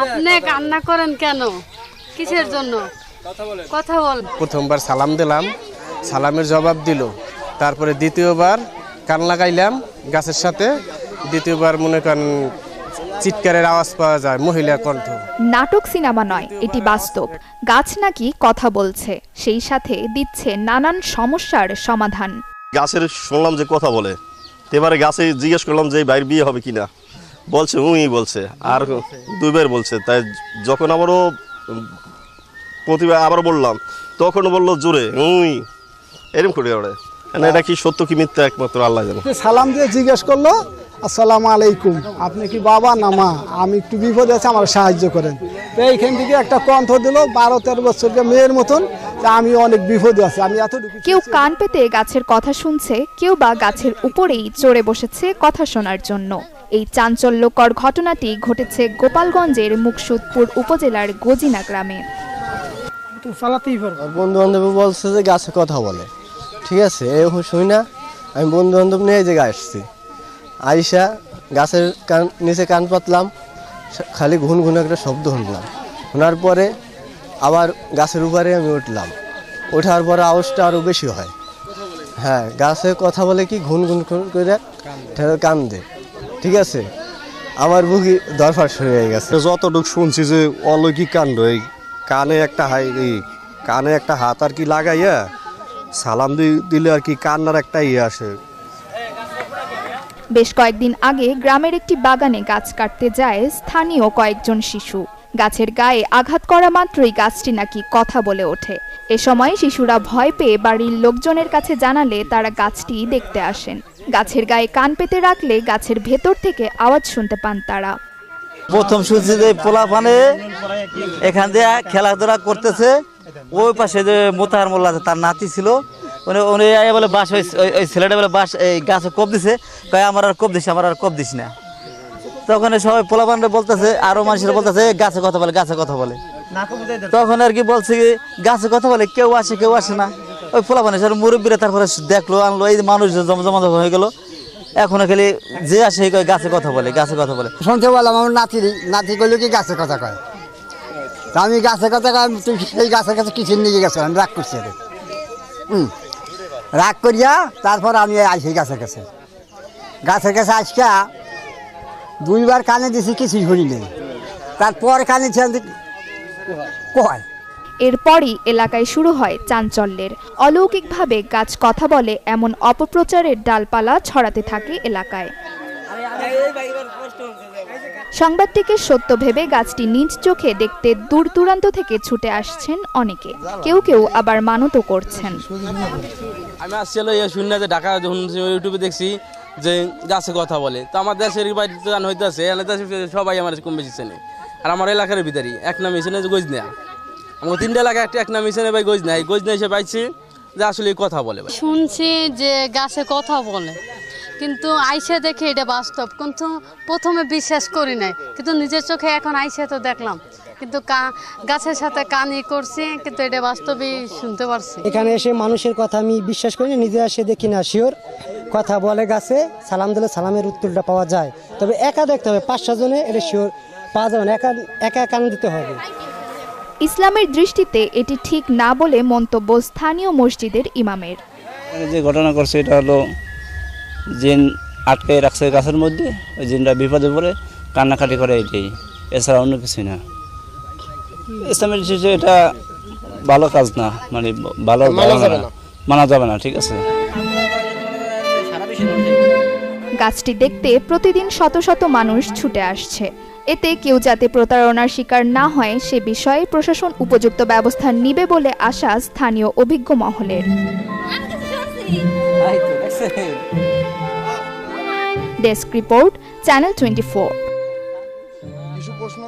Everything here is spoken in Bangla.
আপনি কান্না করেন কেন? কিসের জন্য? কথা বল। প্রথমবার সালাম দিলাম সালামের জবাব দিল। তারপরে দ্বিতীয়বার কান লাগাইলাম গাছের সাথে। দ্বিতীয়বার মনে করেন চিৎকারের আওয়াজ পাওয়া যায় মহিলা কণ্ঠ। নাটক সিনেমা নয় এটি বাস্তব। গাছ নাকি কথা বলছে সেই সাথে দিচ্ছে নানান সমস্যার সমাধান। গাছের শুনলাম যে কথা বলে এবারে গাছে জিজ্ঞেস করলাম যে ভাইয়ের বিয়ে হবে কিনা। বলছে উই বলছে আর দুইবার বলছে। তাই যখন আবারও প্রতিবার আবার বললাম তখন বলল জোরে উই এরকম করে ওরে। এটা কি সত্য কি মিথ্যা একমাত্র আল্লাহ জানে। সালাম দিয়ে জিজ্ঞেস করল আসসালামু আলাইকুম আপনি কি বাবা না মা? আমি একটু বিপদে আছে আমার সাহায্য করেন। তো এইখান থেকে একটা কণ্ঠ দিল বারো তেরো বছরকে মেয়ের মতন আমি অনেক বিপদে আছি আমি এতটুকু কেউ কান পেতে গাছের কথা শুনছে কেউ বা গাছের উপরেই চড়ে বসেছে কথা শোনার জন্য। এই চাঞ্চল্যকর ঘটনাটি ঘটেছে গোপালগঞ্জের মুকসুদপুর উপজেলার গজিনা গ্রামে। বন্ধু বান্ধব বলছে যে গাছে কথা বলে। ঠিক আছে এ শুই না আমি বন্ধু বান্ধব নিয়ে এই জায়গায় আসছি। আইসা গাছের কান নিচে কান পাতলাম খালি ঘুন ঘুন একটা শব্দ শুনলাম। শোনার পরে আবার গাছের উপরে আমি উঠলাম। ওঠার পরে আওয়াজটা আরও বেশি হয়। হ্যাঁ গাছে কথা বলে কি ঘুন ঘুন করে ঠেলে কান দে ঠিক আছে? আমার বুকি দরফার শুরু হয়ে গেছে। যতটুক শুনছি যে অলৌকিক কাণ্ড এই কানে একটা হাই এই কানে একটা হাত আর কি লাগাইয়া সালাম দি- দিলে আর কি কান্নার একটা ইয়ে আসে। বেশ কয়েকদিন আগে গ্রামের একটি বাগানে গাছ কাটতে যায় স্থানীয় কয়েকজন শিশু। গাছের গায়ে আঘাত করা মাত্রই গাছটি নাকি কথা বলে ওঠে। এ সময় শিশুরা ভয় পেয়ে বাড়ির লোকজনের কাছে জানালে তারা গাছটি দেখতে আসেন। গাছের গায়ে কান পেতে রাখলে গাছের ভেতর থেকে আওয়াজ শুনতে পান তারা। প্রথম শুনছি যে পোলা পানে এখান দিয়ে খেলাধুলা করতেছে ওই পাশে যে মোতাহার মোল্লা তার নাতি ছিল। উনি উনি আইয়া বলে বাস ওই ছেলেটা বলে বাস এই গাছে কোপ দিছে। কয় আমার আর কোপ দিস আমার আর কোপ দিস না। তখন সবাই পোলা পানরা বলতেছে আরও মানুষেরা বলতেছে গাছে কথা বলে গাছে কথা বলে। তখন আর কি বলছে গাছে কথা বলে কেউ আসে কেউ আসে না। ওই পোলা পানে সব মুরব্বীরা তারপরে দেখল, আনলো, এই মানুষ জমা জমা হয়ে গেল। এখন খালি যে আসে গাছে কথা বলে, গাছে কথা বলে। শুনতে বললাম, আমার নাতি নাতি করল কি গাছে কথা কয়? তা আমি গাছের কথা কয় তুই সেই গাছের কাছে কিসের নিয়ে গেছো আমি রাগ করছি এদের। হুম। রাগ করিয়া তারপর আমি আইসি গাছের কাছে। গাছের কাছে আজকা দুইবার কানে দিছি, কিছুই শুনি নেই। তারপর কানে ছিল কয়? এরপরই এলাকায় শুরু হয় চাঞ্চল্যের। অলৌকিকভাবে গাছ কথা বলে এমন অপপ্রচারের ডালপালা ছড়াতে থাকে এলাকায়। সংবাদটিকে সত্য ভেবে গাছটি নিজ চোখে দেখতে দূর দূরান্ত থেকে ছুটে আসছেন অনেকে। কেউ কেউ আবার মানতও করছেন। আমি আসছিল যে ঢাকা ইউটিউবে দেখছি যে গাছে কথা বলে, তো আমার দেশের বাড়ি তো জান হইতেছে সবাই আমার কম বেশি চেনে। আর আমার এলাকার ভিতরেই, এক নাম হিসেবে যে গজনা আমার তিনটা এলাকা একটা এক নাম হিসেবে ভাই গজনা। এই গজনা এসে পাইছি যে আসলে কথা বলে শুনছি যে গাছে কথা বলে। কিন্তু আইসে দেখে এটা বাস্তব। কিন্তু প্রথমে বিশ্বাস করি নাই। কিন্তু নিজের চোখে এখন আইসে তো দেখলাম। কিন্তু কা- গাছের সাথে কানই করছি কিন্তু এটা বাস্তবেই শুনতে পারছি। এখানে এসে মানুষের কথা আমি বিশ্বাস করি না নিজে এসে দেখি না শিওর কথা বলে গাছে সালাম দিলে সালামের উত্তরটা পাওয়া যায়। তবে একা দেখতে হবে পাঁচ জনে এটা শিওর পাওয়া যাবে না একা একা কান দিতে হবে। ইসলামের দৃষ্টিতে এটি ঠিক না বলে মন্তব্য স্থানীয় মসজিদের ইমামের। যে ঘটনা করছে এটা হলো জিন আটকে রাখছে গাছের মধ্যে ওই জিনটা বিপদে পড়ে কান্নাকাটি করে এটাই এছাড়া অন্য কিছুই না। ইসলামের দৃষ্টিতে এটা ভালো কাজ না মানে ভালো মানা যাবে না ঠিক আছে। গাছটি দেখতে প্রতিদিন শত শত মানুষ ছুটে আসছে। এতে কেউ যাতে প্রতারণার শিকার না হয়, সে বিষয়ে প্রশাসন উপযুক্ত ব্যবস্থা নিবে বলে আশা স্থানীয় অভিজ্ঞ মহলের। ডেস্ক রিপোর্ট, চ্যানেল টোয়েন্টি প্রশ্ন